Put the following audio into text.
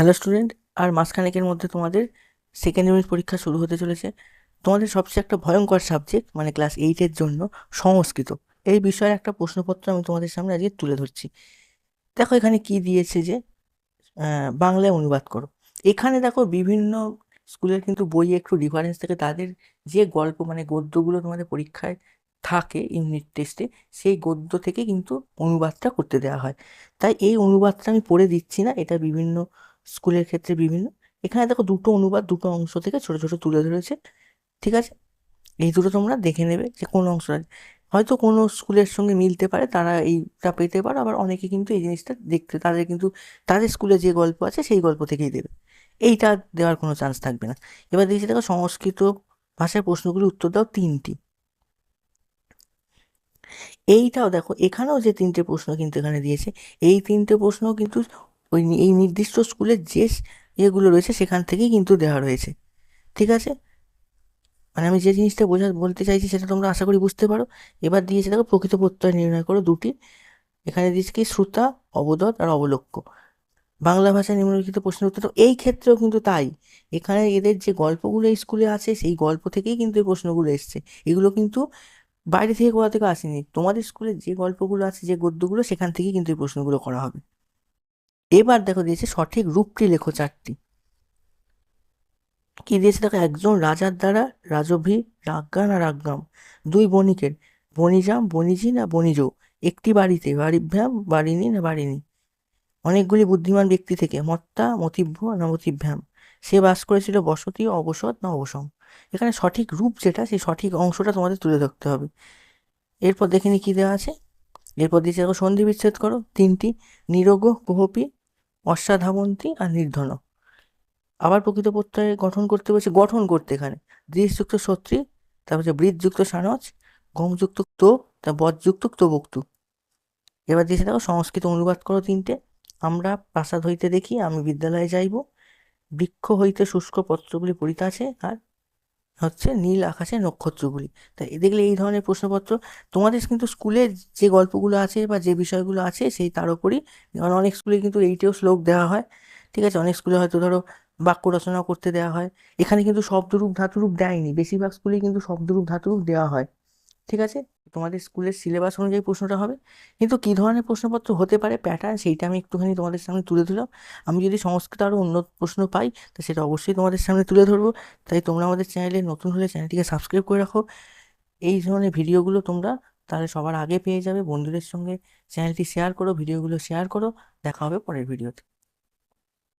Hello student আর মাসখানেকের মধ্যে তোমাদের second unit পরীক্ষা শুরু হতে চলেছে। তোমাদের সবচেয়ে একটা ভয়ঙ্কর সাবজেক্ট মানে ক্লাস এইটের জন্য সংস্কৃত। এই বিষয়ে একটা প্রশ্নপত্র আমি তোমাদের সামনে আজকে তুলে ধরছি। দেখো এখানে কি দিয়েছে যে বাংলায় অনুবাদ করো। এখানে দেখো বিভিন্ন স্কুলের কিন্তু বইয়ে একটু ডিফারেন্স থাকে তাদের যে গল্প মানে গদ্যগুলো তোমাদের পরীক্ষায় থাকে ইউনিট টেস্টে সেই গদ্য থেকে কিন্তু অনুবাদটা করতে দেওয়া হয়। তাই এই অনুবাদটা আমি পড়ে দিচ্ছি না, এটা বিভিন্ন স্কুলের ক্ষেত্রে বিভিন্ন। এখানে দেখো দুটো অনুবাদ, দুটো অংশ থেকে ছোট ছোট তুলে ধরেছে। ঠিক আছে? এই দুটো তোমরা দেখে নেবে যে কোন অংশটা হয়তো কোনো স্কুলের সঙ্গে মিলতে পারে, তারা এইটা পেতে পারো। আবার অনেকে কিন্তু এই জিনিসটা দেখতে, তাদের কিন্তু, তাদের স্কুলে যে গল্প আছে সেই গল্প থেকেই দেবে। এইটা দেওয়ার কোনো চান্স থাকবে না। এবার দিয়েছে দেখো সংস্কৃত ভাষায় প্রশ্নগুলি উত্তর দাও তিনটি। এইটাও দেখো, এখানেও যে তিনটে প্রশ্ন কিন্তু এখানে দিয়েছে, এই তিনটে প্রশ্ন কিন্তু ওই এই নির্দিষ্ট স্কুলের যে ইয়েগুলো রয়েছে সেখান থেকেই কিন্তু দেওয়া রয়েছে। ঠিক আছে? মানে আমি যে জিনিসটা বোঝা, বলতে চাইছি সেটা তোমরা আশা করি বুঝতে পারো। এবার দিয়েছে দেখো, প্রকৃত প্রত্যয় নির্ণয় করো দুটি। এখানে দিয়েছে কি, শ্রুতা, অবদত আর অবলক্ষ্য। বাংলা ভাষায় নিম্নলিখিত প্রশ্নের উত্তর। এই ক্ষেত্রেও কিন্তু তাই। এখানে এদের যে গল্পগুলো স্কুলে আছে, সেই গল্প থেকেই কিন্তু এই প্রশ্নগুলো এসছে। এগুলো কিন্তু বাইরে থেকে কোথা থেকে আসেনি। তোমাদের স্কুলে যে গল্পগুলো আছে, যে গদ্যগুলো, সেখান থেকেই কিন্তু এই প্রশ্নগুলো করা হবে। এবার দেখো দিয়েছে সঠিক রূপটি লেখো চারটি। কি দিয়েছে দেখো? একজন রাজার দ্বারা রাজভী রাজ্ঞা না রাজ্ঞাম, দুই বণিকের, বণিজাম বণিজি না বণিজ। একটি বাড়িতে, বাড়িভ্যাম, বাড়িনি না বাড়িনি? অনেকগুলি বুদ্ধিমান ব্যক্তি থেকে মত্তা, মতিভ্য না মতিভ্যাম। সে বাস করেছিল বসতি অবসর না অবসম। এখানে সঠিক রূপ যেটা, সেই সঠিক অংশটা তোমাদের তুলে ধরতে হবে। এরপর দেখে নি কি দেওয়া আছে? এরপর দিয়েছে সন্ধি বিচ্ছেদ করো, তিনটি, নিরোগ কোহপি অশ্বাধাবন্তী আর নির্ধন আবার প্রকৃত প্রত্যয় গঠন করতে বলছে, গঠন করতে এখানে। দৃশযুক্ত সত্রী তারপর হচ্ছে বৃদ্ধযুক্ত সানজ গমযুক্ত তো তা বধযুক্ত তোবক্তু এবার দিয়েছে দেখো সংস্কৃত অনুবাদ করো তিনটে। আমরা প্রাসাদ হইতে দেখি, আমি বিদ্যালয়ে যাইব, বৃক্ষ হইতে শুষ্ক পত্রগুলি পড়িতে আছে, আর হচ্ছে নীল আকাশে নক্ষত্রগুলি তা দেখলে এই ধরনের প্রশ্নপত্র তোমাদের কিন্তু স্কুলে যে গল্পগুলো আছে বা যে বিষয়গুলো আছে সেই তার উপরই কারণ অনেক স্কুলে কিন্তু এইটিও শ্লোক দেওয়া হয়। ঠিক আছে? অনেক স্কুলে হয়তো ধরো বাক্য রচনা করতে দেওয়া হয়। এখানে কিন্তু শব্দরূপ ধাতুরূপ দেয়নি। বেশিরভাগ স্কুলেই কিন্তু শব্দরূপ ধাতুরূপ দেওয়া হয়। ঠিক আছে? তোমাদের স্কুলের সিলেবাস অনুযায়ী প্রশ্নটা হবে। কিন্তু কী ধরনের প্রশ্নপত্র হতে পারে প্যাটার্ন সেইটা আমি একটুখানি তোমাদের সামনে তুলে ধরলাম। আমি যদি সংস্কৃত আরও উন্নত প্রশ্ন পাই, তো সেটা অবশ্যই তোমাদের সামনে তুলে ধরবো। তাই তোমরা আমাদের চ্যানেলে নতুন হলে চ্যানেলটিকে সাবস্ক্রাইব করে রাখো। এই ধরনের ভিডিওগুলো তোমরা তাহলে সবার আগে পেয়ে যাবে। বন্ধুদের সঙ্গে চ্যানেলটি শেয়ার করো ভিডিওগুলো শেয়ার করো। দেখা হবে পরের ভিডিওতে